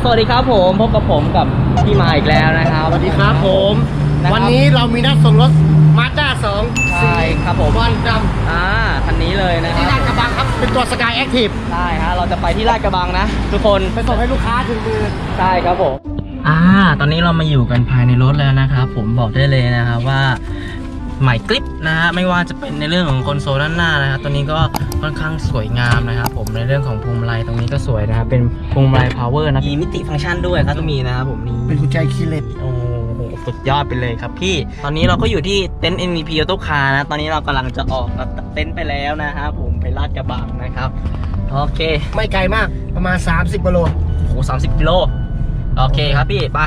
อ่าสวัสดีครับผมพบกับผมกับพี่มาอีกแล้วนะครับ สวัสดีครับผม นะครับ วันนี้เรามีนัดส่งรถมาด้าสองใช่ครับผมบอลดอ่าคันนี้เลยนะำคที่รัลาบดกระบังครับ เป็นตัวสกายแอคทีฟใช่ฮะเราจะไปที่ลาดกระบังนะ ทุกคนไปส่งให้ลูกค้าถึงมือ ใช่ครับผมอ่า ตอนนี้เรามาอยู่กันภายในรถแล้วนะครับผมบอกได้เลยนะครับว่า ใหม่กริปนะฮะไม่ว่าจะเป็นในเรื่องของคอนโซลด้านหน้านะครับตัวนี้ก็ค่อนข้างสวยงามนะครับผมในเรื่องของพวงมาลัยตรงนี้ก็สวยนะครับเป็นพวงมาลัยพาวเวอร์นะมีมิติฟังก์ชันด้วยครับต้องมีนะครับผมนี่เป็นกุญแจคีย์เลสโอ้โหสุดยอดไปเลยครับพี่ ตอนนี้เราก็อยู่ที่เต็นท์ MVP Auto Car นะ ตอนนี้เรากำลังจะออกจากเต็นท์ไปแล้วนะครับผมไปลาดกระบังนะครับโอเคไม่ไกลมากประมาณ 30กิโลโอ้โหสามสิบกิโลโอเคครับพี่ไป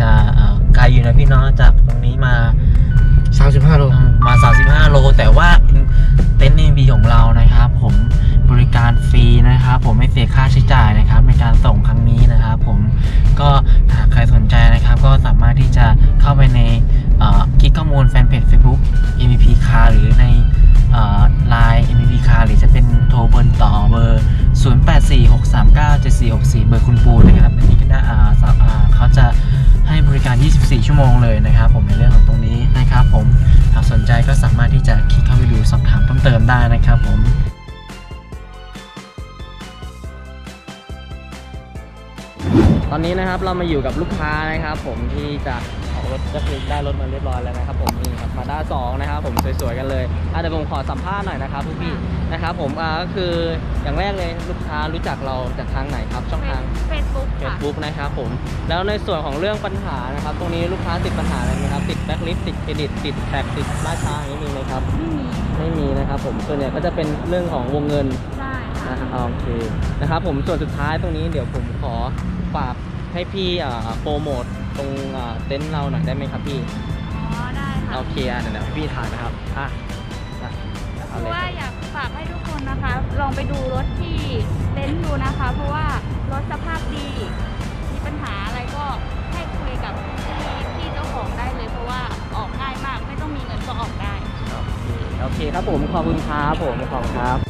จะเอ่อไกลอยู่นะพี่เน้องจากตรงนี้มา 35โลอืมมา 35 โล แต่ว่าเต็นท์ NV ของเรานะครับ ผมบริการฟรีนะครับ ผมไม่เสียค่าใช้จ่ายนะครับ ในการส่งครั้งนี้นะครับ ผมก็หากใครสนใจนะครับ ก็สามารถที่จะเข้าไปในเอ่อคลิกข้อมูลแฟนเพจ Facebook MVP Car หรือในไลน์ MVP Car หรือจะเป็นโทรเบอร์ต่อเบอร์ 0846397464 เบอร์คุณปูนะครับอันนี้ก็ได้อ่าสาอ่าเขาจะให้บริการ 24 ชั่วโมงเลยนะครับ ผมในเรื่องของตรงนี้นะครับ ผมหากสนใจก็สามารถที่จะคลิกเข้าไปดูสอบถามเพิ่มเติมได้นะครับ ผมตอนนี้นะครับเรามาอยู่กับลูกค้านะครับ ผมที่จะ รถก็คือได้รถมาเรียบร้อยแล้วนะครับผมนี่ครับมาด้าสองนะครับผมสวยๆกันเลยอะเดี๋ยวผมขอสัมภาษณ์หน่อยนะครับทุกพี่นะครับผมอ่าก็คืออย่างแรกเลยลูกค้ารู้จักเราจากทางไหนครับช่องทางเฟซบุ๊กค่ะ Facebook นะครับผมแล้วในส่วนของเรื่องปัญหานะครับ ตรงนี้ลูกค้าติดปัญหาอะไรไหมครับติดแบ็คลิสติดเครดิตติดแท็กติดล่าช้าอย่างนี้มีไหมครับไม่มีไม่มีนะครับผมส่วนใหญ่ก็จะเป็นเรื่องของวงเงินได้ค่ะ นะครับโอเคนะครับผมส่วนสุดท้ายตรงนี้เดี๋ยวผมขอฝากให้พี่อ่าโปรโมทต รงอ่าเต็นท์เราหน่อยได้ไหมครับพี่ อ๋อได้ค่ะโอเคอะเดี๋ยวเดี๋ยวให้พี่ถ่ายนะครับอะอะเอาคืเลอยว่าอยากฝากให้ทุกคนนะคะ ลองไปดูรถที่เต็นท์ดูนะคะ เพราะว่ารถสภาพดี มีปัญหาอะไรก็ให้คุยกับพี่พี่เจ้าของได้เลย เพราะว่าออกง่ายมากไม่ต้องมีเงินก็ออกได้ โอเคโอเคครับผมขอบคุณครับผมขอบคุณครับ